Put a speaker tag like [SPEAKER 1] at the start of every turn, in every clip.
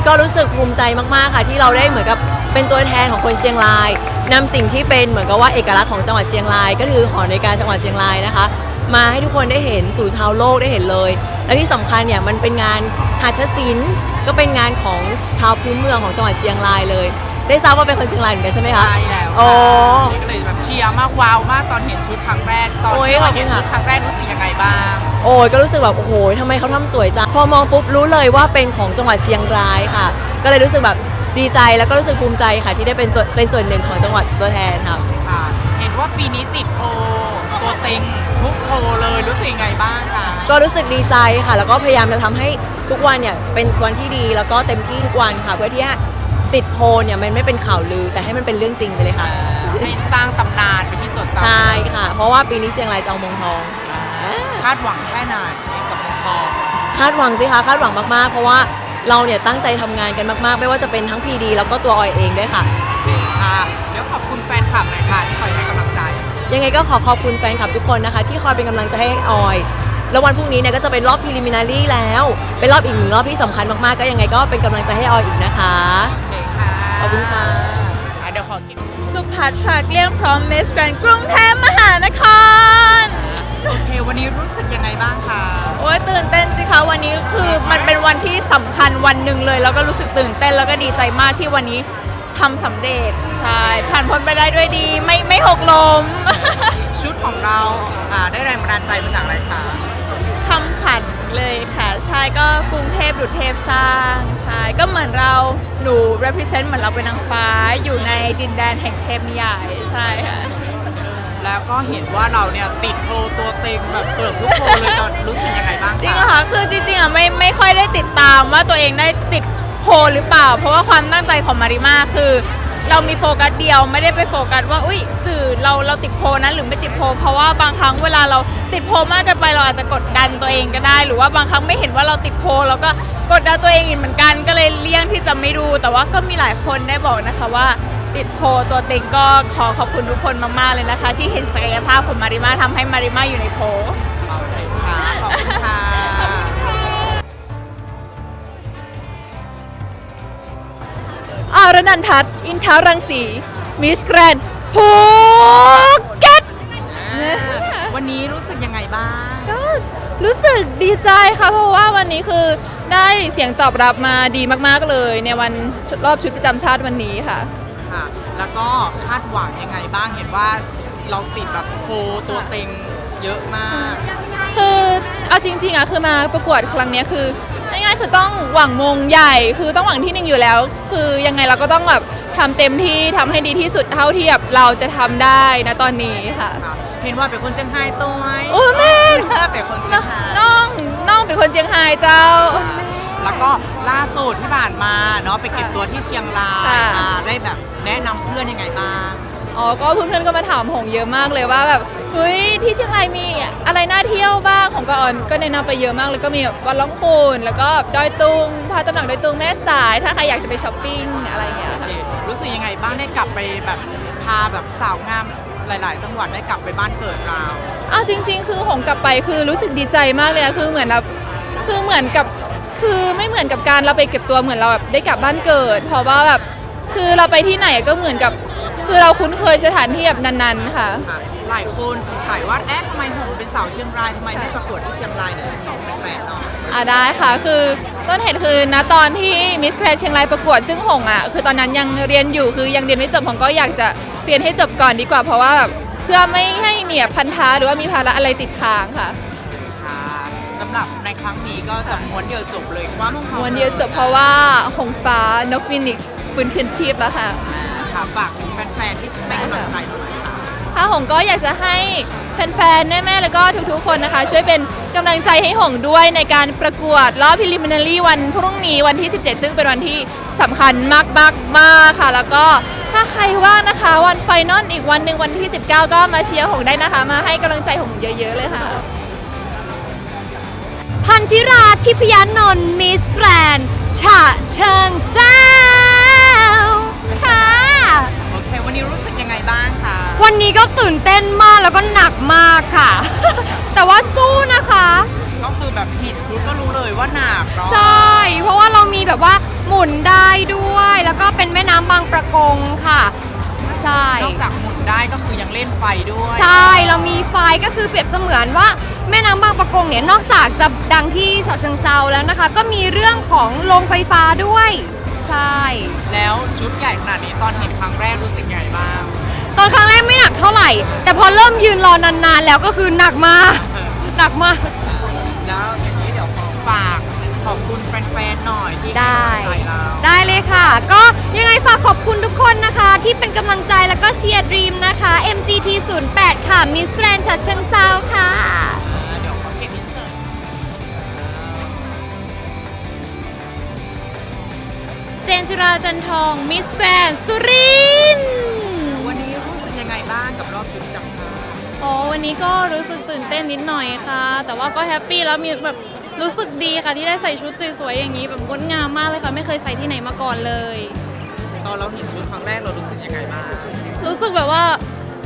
[SPEAKER 1] นี้ก็
[SPEAKER 2] รู้สึกภูมิใจมากๆค่ะ ที่เราได้เหมือนกับเป็นตัวแทนของคนเชียงรายนำสิ่งที่เป็นเหมือนกับว่าเอกลักษณ์ของจังหวัดเชียงราย ก็คือหอนาฬิกาจังหวัดเชียงรายนะคะ มาให้ทุกคนได้เห็นสู่ชาวโลกได้เห็นเลย และที่สำคัญเนี่ยมันเป็นงานหัตถศิลป์ก็เป็นงานของชาวพื้นเมืองของจังหวัดเชียงรายเลย ได้ทราบว่าเป็นคนเชียงรายเหมือนกันใช่ไหมคะ
[SPEAKER 1] ใช่แล้ว
[SPEAKER 2] โอ้
[SPEAKER 1] นี่ก็เลยแบบเชียร์มากว้าวมากตอนเห็นชุดครั้งแรก ตอน
[SPEAKER 2] โอ้ย
[SPEAKER 1] ที่
[SPEAKER 2] ขอ
[SPEAKER 1] เรา
[SPEAKER 2] บคุ
[SPEAKER 1] เห็น
[SPEAKER 2] ณค่ะ
[SPEAKER 1] ชุดครั้งแรกรู้สึกยังไงบ้าง
[SPEAKER 2] โอ้ยก็รู้สึกแบบโอ้โหทำไมเขาทำสวยจังพอมองปุ๊บรู้เลยว่าเป็นของจังหวัดเชียงรายค่ะ ก็เลยรู้สึกแบบดีใจแล้วก็รู้สึกภูมิใจค่ะที่ได้เป็นตัวเป็นส่วนหนึ่งของจังหวัดตัวแทนค่ะ
[SPEAKER 1] ค่ะ เห็นว่าปีนี้ติดโพลตัวเต็งทุกโพลเลยรู้สึกยังไงบ้างคะ
[SPEAKER 2] ก็รู้สึกดีใจค่ะ แล้วก็พยายามจะทำให้ทุกวันเนี่ยเป็นวันที่ดีแล้วก็เต็มที่ทุกวันค่ะ เพื่อที่ให้ ติดโพลเนี่ยมันไม่เป็นข่าวลือ แต่ให้มันเป็นเรื่องจริงไปเลยค่ะ
[SPEAKER 1] ให้สร้างตำนานเป็นที่จดจำ
[SPEAKER 2] ใช่ค่ะ เพราะว่าปีนี้เชียงรายจะเอามงทองอ่า
[SPEAKER 1] คาดหวังแค่ไหนกับเมืองทอง
[SPEAKER 2] คาดหวังสิคะคาดหวังมากๆ เพราะว่าเราเนี่ยตั้งใจทำงานกันมากๆ ไม่ว่าจะเป็นทั้งพีดีแล้วก็ตัวออยเองด้วยค่ะ
[SPEAKER 1] ค่ะเดี๋ยวขอบคุณแฟนคลับหน่อยค่ะที่คอยให้กำลังใจ
[SPEAKER 2] ยังไงก็ขอขอบคุณแฟนคลับทุกคนนะคะ ที่คอยเป็นกำลังใจให้ออย แล้ววันพรุ่งนี้เนี่ยก็จะเป็นรอบพ r ลิมินารีแล้ว เป็นรอบอีกหนึ่งรอบที่สำคัญมากๆ ก็ยังไงก็เป็นกำลังใจให้ออยอีกนะคะ
[SPEAKER 1] โอเคค่ะ
[SPEAKER 2] ขอบคุณค่ะ
[SPEAKER 1] อ่เดี๋ยวขอกิน
[SPEAKER 3] สุภัทรฝากเลี้ยงพร้อมเมสแกรนกรุงเทพมหานคร
[SPEAKER 1] โอเควันนี้รู้สึกยังไงบ้างคะ
[SPEAKER 3] โอ้ยตื่นเต้นสิคะวันนี้คือมันเป็นวันที่สำคัญวันหนึ่งเลย แล้วก็รู้สึกตื่นเต้นแล้วก็ดีใจมากที่วันนี้ทำสำเร็จใช่ผ่านพ้นไปได้ด้วยดีไม่ไม่หกล้ม
[SPEAKER 1] ชุดของเราอ่าได้แรงบันดาลใจมาจากอะไรคะ
[SPEAKER 3] คำขวัญเลยค่ะ ใช่ก็กรุงเทพดุจเทพสร้าง ใช่ ก็เหมือนเราหนู represent เหมือนเราเป็นนางฟ้าอยู่ในดินแดนแห่งเทพนิยาย ใช่ค่ะ
[SPEAKER 1] แล้วก็เห็นว่าเราเนี่ยติดโพลตัวเต็งแบบเกือบทุกโพลเลยตอนรู้สึกยังไงบ้างคะ
[SPEAKER 3] จริงเหรอคะ คือจริงๆอะไม่ไม่ค่อยได้ติดตามว่าตัวเองได้ติดโพลหรือเปล่า เพราะว่าความตั้งใจของมาริมาคือ เรามีโฟกัสเดียวไม่ได้ไปโฟกัสว่าอุ้ยสื่อเราเราติดโพลนั้นหรือไม่ติดโพลเพราะว่าบางครั้งเวลาเราติดโพลมากเกินไปเราอาจจะกดดันตัวเองก็ได้ หรือว่าบางครั้งไม่เห็นว่าเราติดโพลเราก็กดดันตัวเองอีกเหมือนกันก็เลยเลี่ยงที่จะไม่ดู แต่ว่าก็มีหลายคนได้บอกนะคะว่า ติดโพลตัวเต็งก็ขอขอบคุณทุกคนมากๆเลยนะคะ ที่เห็นศักยภาพของมาริมาทำให้มาริมาอยู่ในโพล
[SPEAKER 1] โอเคค่ะขอบคุณค่ะ
[SPEAKER 4] อารนันทัศน์ อินทารังสีมิสแกรนภูเก็ต
[SPEAKER 1] วันนี้รู้สึกยังไงบ้าง
[SPEAKER 4] ก็รู้สึกดีใจค่ะ เพราะว่าวันนี้คือได้เสียงตอบรับมาดีมาก ๆ เลย ในวันรอบชุดประจำชาติวันนี้ค่ะ
[SPEAKER 1] ค่ะ แล้วก็คาดหวังยังไงบ้าง เห็นว่าเราติดแบบโพลตัวเต็งเยอะมาก
[SPEAKER 4] คือเอาจริงๆอะคือมาประกวดครั้งเนี้ยคือง่ายๆคือต้องหวังมงใหญ่ คือต้องหวังที่หนึ่งอยู่แล้ว คือยังไงเราก็ต้องแบบ ทำเต็มที่ทำให้ดีที่สุดเท่าที่แบบเราจะทำได้นะตอนนี้ค่ะ
[SPEAKER 1] ค่ะเห็นว่าเป็นคนเจียงไฮ้ตัวไหม
[SPEAKER 4] โอ้แม่
[SPEAKER 1] เป็นคนเจียงไฮ้
[SPEAKER 4] น้องน้องเป็นคนเจียงไฮ้เจ้า
[SPEAKER 1] แล้วก็ล่าสุดที่ผ่านมาเนาะไปเก็บตัวที่เชียงราย
[SPEAKER 4] ค่ะ
[SPEAKER 1] อ่าได้แบบแนะนำเพื่อนยังไงบ้าง
[SPEAKER 4] อ๋อ ก็เพื่อนๆก็มาถามหงเยอะมากเลยว่าแบบเฮ้ยที่เชียงรายมีอะไรน่าเที่ยวบ้างของก็ออนก็แนะนำไปเยอะมากเลยก็มีวัดล่องคูนแล้วก็ดอยตุงพาตำหนักดอยตุงแม่สาย ถ้าใครอยากจะไปช้อปปิ้งอะไรอย่างเงี้ยค่ะ
[SPEAKER 1] รู้สึกยังไงบ้างได้กลับไปแบบพาแบบสาวงามหลาย ๆ จังหวัดได้กลับไปบ้านเกิดเรา
[SPEAKER 4] อ้าวจริง ๆ คือหงกลับไปคือรู้สึกดีใจมากเลยนะคือเหมือนแบบคือเหมือนกับคือไม่เหมือนกับการเราไปเก็บตัวเหมือนเราแบบได้กลับบ้านเกิด เพราะว่าแบบคือเราไปที่ไหนก็เหมือนกับ คือเราคุ้นเคยสถานที่แบบนั้นๆค่ะ
[SPEAKER 1] ค่ะหลายคนสงสัยว่าแอ๊ะทำไมหงเป็นสาวเชียงรายทำไมไม่ประกวดที่เชียงรายเนี่ยตอบเป็นแฟนเนาะ
[SPEAKER 4] อ่าได้ค่ะคือ ต้นเหตุคือณตอนที่มิสแกรนเชียงรายประกวดซึ่งหงอะคือตอนนั้นยังเรียนอยู่คือยังเรียนไม่จบหงก็อยากจะเรียนให้จบก่อนดีกว่า เพราะว่าแบบเพื่อไม่ให้มีแบบพันธะหรือว่ามีภาระอะไรติดค้างค่ะ
[SPEAKER 1] ค่ะสำหรับในครั้งนี้ก็จะม้วนเดียวจบเลยคว้ามงคล
[SPEAKER 4] วันเดียวจบเพราะว่าหงฟ้านกฟินิกซ์ฟื้นคืนชีพแล้วค่ะ
[SPEAKER 1] ค่ะฝากถึงแฟนๆที่ให้กำลังใจเราหน่อยค่ะ
[SPEAKER 4] ค่ะหงก็อยากจะให้ แฟนๆ แม่ๆ แล้วก็ทุกๆ คนนะคะ ช่วยเป็นกำลังใจให้หงด้วยในการประกวดรอบพิลิมินารีวันพรุ่งนี้วันที่ 17 ซึ่งเป็นวันที่สำคัญมากๆมากค่ะ แล้วก็ถ้าใครว่างนะคะ วันไฟนอลอีกวันหนึ่งวันที่ 19 ก็มาเชียร์หงได้นะคะ มาให้กำลังใจหงเยอะๆ เลยค่ะ
[SPEAKER 5] พันธิราทิพยานนท์มิสแกรนฉะเชิงเซาค่ะ
[SPEAKER 1] โอเค วันนี้รู้สึกยังไงไง บ้างคะ
[SPEAKER 5] วันนี้ก็ตื่นเต้นมากแล้วก็หนักมากค่ะ แต่ว่าสู้นะคะ
[SPEAKER 1] ก็คือแบบเห็นชุดก็รู้เลยว่าหนักเนาะ
[SPEAKER 5] ใช่ เพราะว่าเรามีแบบว่าหมุนได้ด้วย แล้วก็เป็นแม่น้ำบางประกงค่ะ ใช่
[SPEAKER 1] นอกจากหมุนได้ก็คือยังเล่นไฟด้วย
[SPEAKER 5] ใช่ เรามีไฟก็คือเปรียบเสมือนว่าแม่น้ำบางประกงเนี่ยนอกจากจะดังที่ฉะเชิงเซาแล้วนะคะ ก็มีเรื่องของโรงไฟฟ้าด้วย ใช่
[SPEAKER 1] แล้วชุดใหญ่ขนาดนี้ตอนเห็นครั้งแรกรู้สึกไงบ้าง
[SPEAKER 5] ตอนครั้งแรกไม่หนักเท่าไหร่ แต่พอเริ่มยืนรอนานๆ แล้วก็คือหนักมากหนักมาก
[SPEAKER 1] แล้วอย่างนี้เดี๋ยวขอฝากขอบคุณแฟนๆหน่อยที่
[SPEAKER 5] ได้
[SPEAKER 1] ให้กำลังใจเรา
[SPEAKER 5] ได้เลยค่ะ ก็ยังไงฝากขอบคุณทุกคนนะคะ ที่เป็นกำลังใจแล้วก็เชียร์ดรีมนะคะ MGT 08ค่ะ Miss Grand ชัดเชิงเซาค่ะ
[SPEAKER 1] เดี๋ยวขอเก็บอินเสิร์ต
[SPEAKER 6] เจนจิราจันทองมิสแกรนสุรินทร์
[SPEAKER 1] กับรอบชุดจับฉลาก
[SPEAKER 6] อ๋อวันนี้ก็รู้สึกตื่นเต้นนิดหน่อยค่ะ แต่ว่าก็แฮปปี้แล้วมีแบบรู้สึกดีค่ะที่ได้ใส่ชุดสวยๆอย่างนี้แบบงดงามมากเลยค่ะไม่เคยใส่ที่ไหนมาก่อนเลย
[SPEAKER 1] ตอนเราเห็นชุดครั้งแรกเรารู้สึกยังไงบ้าง
[SPEAKER 6] รู้สึกแบบว่า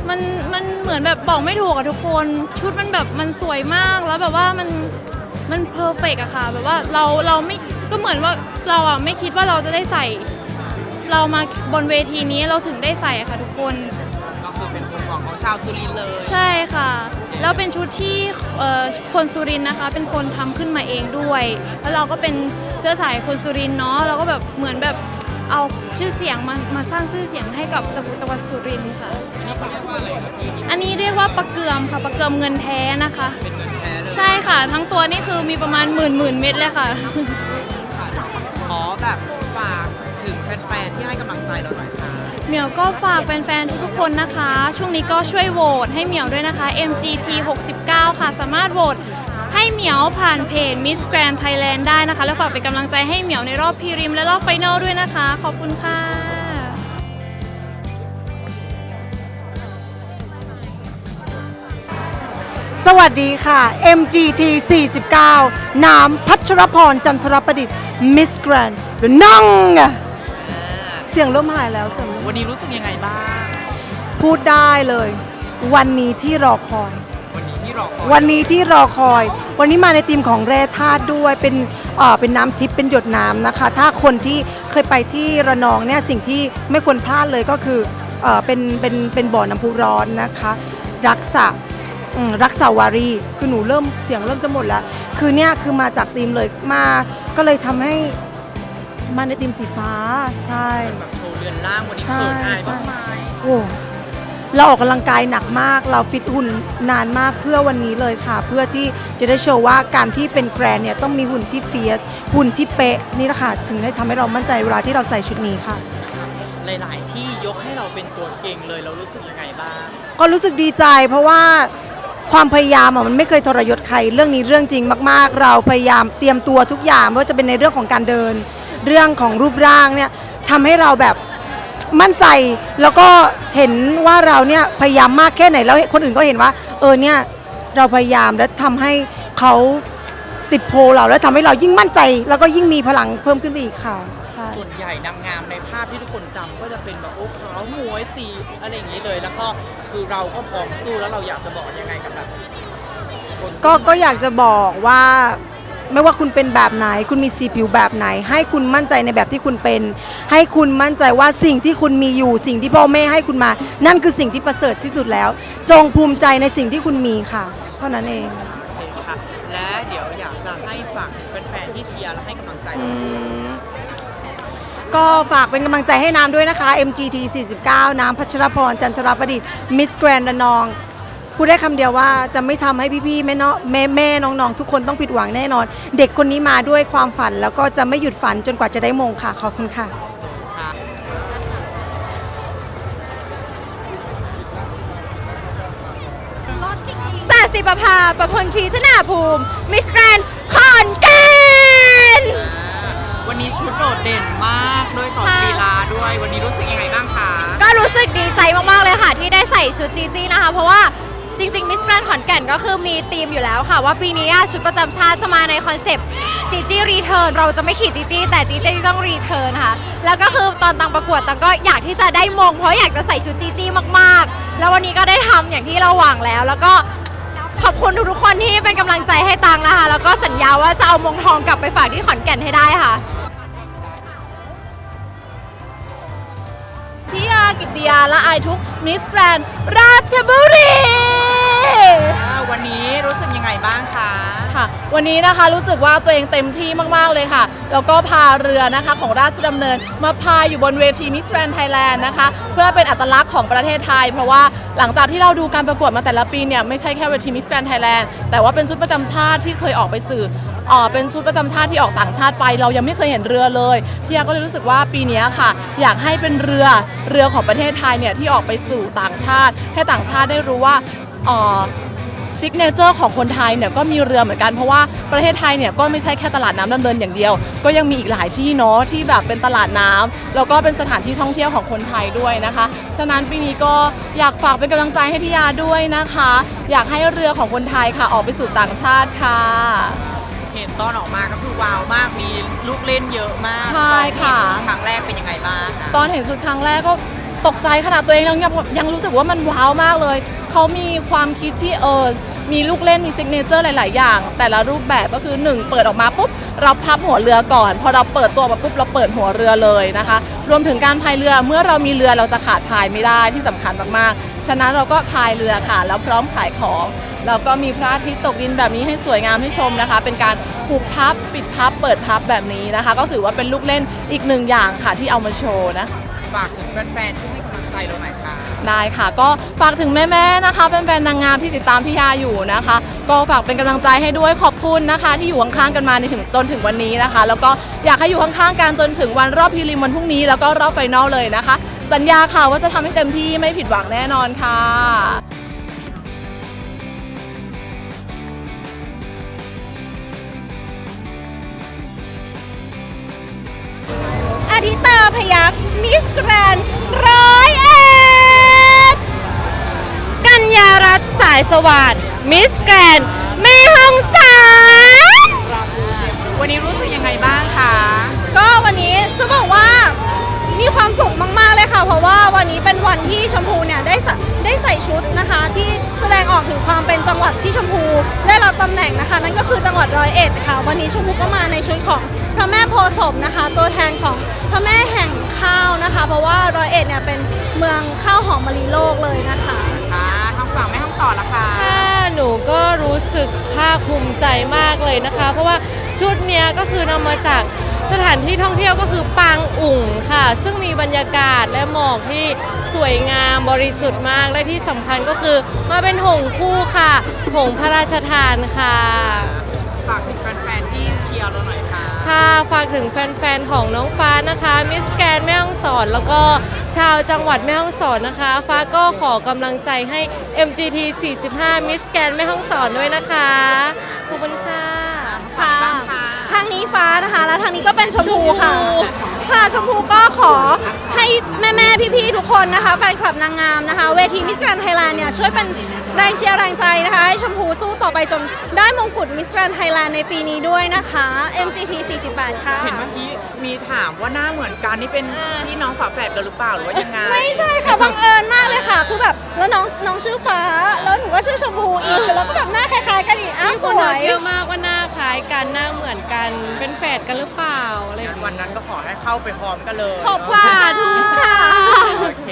[SPEAKER 6] มันมันเหมือนแบบบอกไม่ถูกอะทุกคน ชุดมันแบบมันสวยมากแล้วแบบว่ามันมันเพอร์เฟกอะค่ะ แบบว่าเราเราไม่ก็เหมือนว่าเราอะไม่คิดว่าเราจะได้ใส่ เรามาบนเวทีนี้เราถึงได้ใส่อะค่ะทุกคน
[SPEAKER 1] ชาวสุรินทร์เลย
[SPEAKER 6] ใช่ค่ะ แล้วเป็นชุดที่เอ่อคนสุรินทร์นะคะ เป็นคนทำขึ้นมาเองด้วย แล้วเราก็เป็นเชื้อสายคนสุรินทร์เนาะเราก็แบบเหมือนแบบเอาชื่อเสียงมามาสร้างชื่อเสียงให้กับจังหวัดจังหวัดสุรินทร์ค่ะ อันนี้เรียกว่าปลาเกือมค่ะปลาเกือมเงินแท้นะคะ
[SPEAKER 1] เป็นเงินแท้เลย
[SPEAKER 6] ใช่ค่ะ ทั้งตัวนี่คือมีประมาณหมื่นหมื่นเม็ดเลยค่ะ
[SPEAKER 1] ขอแบบฝากถึงแฟนๆที่ให้กำลังใจเราหน่อยค่ะ
[SPEAKER 6] เหมียวก็ฝากแฟนๆ ทุกๆคนนะคะ ช่วงนี้ก็ช่วยโหวตให้เหมียวด้วยนะคะ MGT 69 ค่ะ สามารถโหวตให้เหมียวผ่านเพจ Miss Grand Thailand ได้นะคะ และฝากเป็นกำลังใจให้เหมียวในรอบพรีริม และรอบไฟนอลด้วยนะคะ ขอบคุณค่ะ
[SPEAKER 7] สวัสดีค่ะ MGT 49 น้ำพัชรพรจันทรประดิษฐ์ Miss Grand หรือน้องอะ เสียงเริ่มหายแล้วเสียงเริ่ม
[SPEAKER 1] วันนี้รู้สึกยังไงบ้าง
[SPEAKER 7] พูดได้เลย วันนี้ที่รอคอย
[SPEAKER 1] วันนี้ที่รอคอย
[SPEAKER 7] วันนี้ที่รอคอย วันนี้มาในทีมของแร่ธาตุด้วยเป็นเอ่อเป็นน้ำทิพย์เป็นหยดน้ำนะคะ ถ้าคนที่เคยไปที่ระนองเนี่ยสิ่งที่ไม่ควรพลาดเลยก็คือเอ่อเป็นเป็นเป็นบ่อน้ำพุร้อนนะคะ รักษาอืมรักษาวารีคือหนูเริ่มเสียงเริ่มจะหมดแล้ว คือเนี่ยคือมาจากทีมเลยมาก็เลยทำให้ มาในทีมสีฟ้า ใช่
[SPEAKER 1] แบบโชว์เรือนร่างวันนี้
[SPEAKER 7] ใช่
[SPEAKER 1] เขินอาย
[SPEAKER 7] ใช่
[SPEAKER 1] บ้างไหม
[SPEAKER 7] โอ้เราออกกำลังกายหนักมาก เราฟิตหุ่นนานมากเพื่อวันนี้เลยค่ะ เพื่อที่จะได้โชว์ว่าการที่เป็นแกรนเนี่ยต้องมีหุ่นที่เฟียสหุ่นที่เป๊ะนี่แหละค่ะถึงได้ทำให้เรามั่นใจเวลาที่เราใส่ชุดนี้ค่ะ
[SPEAKER 1] หลายๆ ที่ยกให้เราเป็นตัวเก่งเลยเรารู้สึกยังไงบ้าง
[SPEAKER 7] ก็รู้สึกดีใจเพราะว่าความพยายามอะมันไม่เคยทรยศใครเรื่องนี้เรื่องจริงมาก ๆ เราพยายามเตรียมตัวทุกอย่างไม่ว่าจะเป็นในเรื่องของการเดิน เรื่องของรูปร่างเนี่ยทำให้เราแบบมั่นใจแล้วก็เห็นว่าเราเนี่ยพยายามมากแค่ไหนแล้วคนอื่นก็เห็นว่า เออเนี่ยเราพยายามและทำให้เขาติดโพลเราแล้วทำให้เรายิ่งมั่นใจ แล้วก็ยิ่งมีพลังเพิ่มขึ้นไปอีกค่ะใช่
[SPEAKER 1] ส่วนใหญ่นางงามในภาพที่ทุกคนจำก็จะเป็นแบบโอ้ขาวหมวยตีอะไรอย่างนี้เลย แล้วก็คือเราก็พร้อมสู้แล้วเราอยากจะบอกยังไงกับแบบคน
[SPEAKER 7] ก็ก็อยากจะบอกว่า ไม่ว่าคุณเป็นแบบไหน คุณมีสีผิวแบบไหน ให้คุณมั่นใจในแบบที่คุณเป็น ให้คุณมั่นใจว่าสิ่งที่คุณมีอยู่ สิ่งที่พ่อแม่ให้คุณมา นั่นคือสิ่งที่ประเสริฐที่สุดแล้ว จงภูมิใจในสิ่งที่คุณมีค่ะ เท่านั้นเอง
[SPEAKER 1] โอเคค่ะและเดี๋ยวอยากจะให้ฝากถึงแฟนๆที่เชียร์และให้กำลังใจ
[SPEAKER 7] อื
[SPEAKER 1] เราด้วย
[SPEAKER 7] มก็ฝากเป็นกำลังใจให้น้ำด้วยนะคะ MGT 49 น้ำพัชรพร จันทรประดิษฐ์ Miss Grand ระนอง พูดได้คำเดียวว่าจะไม่ทำให้พี่ๆแม่เนาะแม่แม่น้องๆ ทุกคนต้องผิดหวังแน่นอน เด็กคนนี้มาด้วยความฝันแล้วก็จะไม่หยุดฝันจนกว่าจะได้มงค่ะขอบคุณค่ะ
[SPEAKER 1] ค่ะ
[SPEAKER 5] สาสิประภาประพลชีธนาภูมิ มิสแกรนขอนแก่น
[SPEAKER 1] วันนี้ชุดโดดเด่นมากด้วยต่อลีลาด้วย วันนี้รู้สึกยังไงบ้างคะ
[SPEAKER 5] ก็รู้สึกดีใจมาก ๆ เลยค่ะ ที่ได้ใส่ชุดจีจี้นะคะ เพราะว่า
[SPEAKER 8] จริงๆมิสแกรนขอนแก่นก็คือมีธีมอยู่แล้วค่ะ ว่าปีนี้ชุดประจำชาติจะมาในคอนเซปต์จีจี้รีเทิร์นเราจะไม่ขี่จีจี้แต่จีจี้ต้องรีเทิร์นค่ะ แล้วก็คือตอนตังประกวดตังก็อยากที่จะได้มง เพราะอยากจะใส่ชุดจีจี้มากๆ แล้ววันนี้ก็ได้ทำอย่างที่เราหวังแล้ว แล้วก็ขอบคุณทุกๆคนที่เป็นกำลังใจให้ตังนะคะ แล้วก็สัญญาว่าจะเอามงทองกลับไปฝากที่ขอนแก่นให้ได้ค่ะ
[SPEAKER 4] กิติยาและไอายทุกมิสแกรนราชบุรี
[SPEAKER 1] วันนี้รู้สึกยังไงบ้างคะ
[SPEAKER 4] ค่ะวันนี้นะคะรู้สึกว่าตัวเองเต็มที่มาก ๆ เลยค่ะ แล้วก็พาเรือนะคะของราชดำเนิน มาพายอยู่บนเวทีมิสแกรนไทยแลนด์นะคะ เพื่อเป็นอัตลักษณ์ของประเทศไทย เพราะว่าหลังจากที่เราดูการประกวดมาแต่ละปีเนี่ยไม่ใช่แค่เวทีมิสแกรนไทยแลนด์แต่ว่าเป็นชุดประจำชาติที่เคยออกไปสื่ออ๋อเป็นชุดประจำชาติที่ออกต่างชาติไป เรายังไม่เคยเห็นเรือเลยเทียก็เลยรู้สึกว่าปีนี้ค่ะ อยากให้เป็นเรือเรือของประเทศไทยเนี่ยที่ออกไปสู่ต่างชาติ ให้ต่างชาติได้รู้ว่าอ๋อ ซิกเนเจอร์ของคนไทยเนี่ยก็มีเรือเหมือนกันเพราะว่าประเทศไทยเนี่ยก็ไม่ใช่แค่ตลาดน้ำดำเนินอย่างเดียว ก็ยังมีอีกหลายที่เนาะที่แบบเป็นตลาดน้ำแล้วก็เป็นสถานที่ท่องเที่ยวของคนไทยด้วยนะคะ ฉะนั้นปีนี้ก็อยากฝากเป็นกำลังใจให้ทิยาด้วยนะคะ อยากให้เรือของคนไทยค่ะออกไปสู่ต่างชาติค่ะ
[SPEAKER 1] เห็นตอนออกมาก็คือว้าวมากมีลูกเล่นเยอะมาก
[SPEAKER 4] ใช่ค่ะ
[SPEAKER 1] ตอนเห็นชุดครั้งแรกเป็นยังไงบ้างคะ
[SPEAKER 4] ตอนเห็นชุดครั้งแรกก็ ตกใจขนาดตัวเองยังยังรู้สึกว่ามันว้าวมากเลย เขามีความคิดที่เออมีลูกเล่นมีซิกเนเจอร์หลาย ๆ อย่าง แต่ละรูปแบบก็คือ 1 เปิดออกมาปุ๊บ เราพับหัวเรือก่อน พอเราเปิดตัวมาปุ๊บ เราเปิดหัวเรือเลยนะคะ รวมถึงการพายเรือเมื่อเรามีเรือเราจะขาดพายไม่ได้ที่สำคัญมาก ๆ ฉะนั้นเราก็พายเรือค่ะ แล้วพร้อมขายของแล้วก็มีพระอาทิตย์ตกดินแบบนี้ให้สวยงามให้ชมนะคะ เป็นการหุบพับปิดพับ เปิดพับแบบนี้นะคะ ก็ถือว่าเป็นลูกเล่นอีกหนึ่งอย่างค่ะที่เอามาโชว์นะ
[SPEAKER 1] ฝากถึงแฟนๆที่ให้กำลังใจเราหน่อยค่ะ
[SPEAKER 4] ได้ค่ะ ก็ฝากถึงแม่ๆนะคะแฟนๆนางงามที่ติดตามพี่ยาอยู่นะคะ ก็ฝากเป็นกำลังใจให้ด้วยขอบคุณนะคะ ที่อยู่ข้างๆกันมาในถึงจนถึงวันนี้นะคะ แล้วก็อยากให้อยู่ข้างๆกันจนถึงวันรอบพรีลิมวันพรุ่งนี้ แล้วก็รอบไฟนอลเลยนะคะ สัญญาค่ะว่าจะทำให้เต็มที่ไม่ผิดหวังแน่นอนค่ะ
[SPEAKER 8] อาทิตาพยัก มิสแกรนร้อยเอ็ดกัญญารัตน์สายสวัสดิ์มิสแกรนแม่ห้องสาม
[SPEAKER 1] วันนี้รู้สึกยังไงบ้างคะ
[SPEAKER 9] ก็วันนี้จะบอกว่ามีความสุขมาก ๆ เลยค่ะ เพราะว่าวันนี้เป็นวันที่ชมพูเนี่ยได้ใส่ได้ใส่ชุดนะคะ ที่แสดงออกถึงความเป็นจังหวัดที่ชมพูได้รับตำแหน่งนะคะ นั่นก็คือจังหวัดร้อยเอ็ดค่ะ วันนี้ชมพูก็มาในชุดของพระแม่โพธิ์ศพนะคะ ตัวแทนของพ ระแม่แห่งข้าวนะคะ เพราะว่าร้อยเอ็ดเนี่ยเป็นเมืองข้าวหอมมะลิโลกเลยนะคะ
[SPEAKER 1] ค่ะทางฝั่งแม่ห้องต่อละค่ะ
[SPEAKER 10] ค่ะหนูก็รู้สึกภาคภูมิใจมากเลยนะคะ เพราะว่าชุดเนี้ยก็คือนำมาจากสถานที่ท่องเที่ยวก็คือปางอุ่งค่ะ ซึ่งมีบรรยากาศและหมอกที่สวยงามบริสุทธิ์มากและที่สำคัญก็คือมาเป็นหงส์คู่ค่ะ หงส์พระราชทานค่ะ
[SPEAKER 1] ฝากถึง ค่ะ
[SPEAKER 10] ฝากถึงแฟนๆ ของน้องฟ้านะคะ มิสแกนแม่ฮ่องสอนแล้วก็ชาวจังหวัดแม่ฮ่องสอนนะคะ ฟ้าก็ขอกำลังใจให้ MGT 45 มิสแกนแม่ฮ่องสอนด้วยนะคะ ขอบคุณ
[SPEAKER 1] ค่ะ
[SPEAKER 9] ทางนี้ฟ้านะคะ แล้วทางนี้ก็เป็นชมพูค่ะ
[SPEAKER 10] ชมพู
[SPEAKER 9] ค่ะชมพูก็ขอให้แม่แม่ ๆ พี่ๆ ทุกคนนะคะแฟนคลับนางงามนะคะ เวทีมิส r กรน d ไทยแลนด์เนี่ยช่วยเป็นแรงเชียร์แรงใจนะคะ ให้ชมพูสู้ต่อไปจนได้มงกุฎมิส r กรน d ไทยแลนด์ในปีนี้ด้วยนะคะ MGT 48 ค่ะ
[SPEAKER 1] เห็นเมื่อกี้มีถามว่าหน้าเหมือนกันนี่เป็นพี่น้องฝาแฝดกันหรือเปล่าหรือว่ายังไง
[SPEAKER 9] ไม่ใช่ค่ะบังเอิญมากเลยค่ะ คือแบบแล้วน้องน้องชื่อฟ้า แล้วหนูก็ชื่อชมพูอีกแล้วก็แบบหน้าคล้ายๆกันอีกอ้าว
[SPEAKER 10] มี
[SPEAKER 9] ส
[SPEAKER 10] คน
[SPEAKER 9] ว
[SPEAKER 10] ทัก
[SPEAKER 9] ย
[SPEAKER 10] เยอะมากว่าหน้าคล้ายกันหน้าเหมือนกันเป็นแฝดกันหรือเปล่าอะไรอย่างเงี้ย
[SPEAKER 1] วันนั้นก็ขอให้เข้าไปพร้อมกันเลย
[SPEAKER 9] ขอบคุณค่ะ
[SPEAKER 10] สาธุค่ะ
[SPEAKER 1] โอเค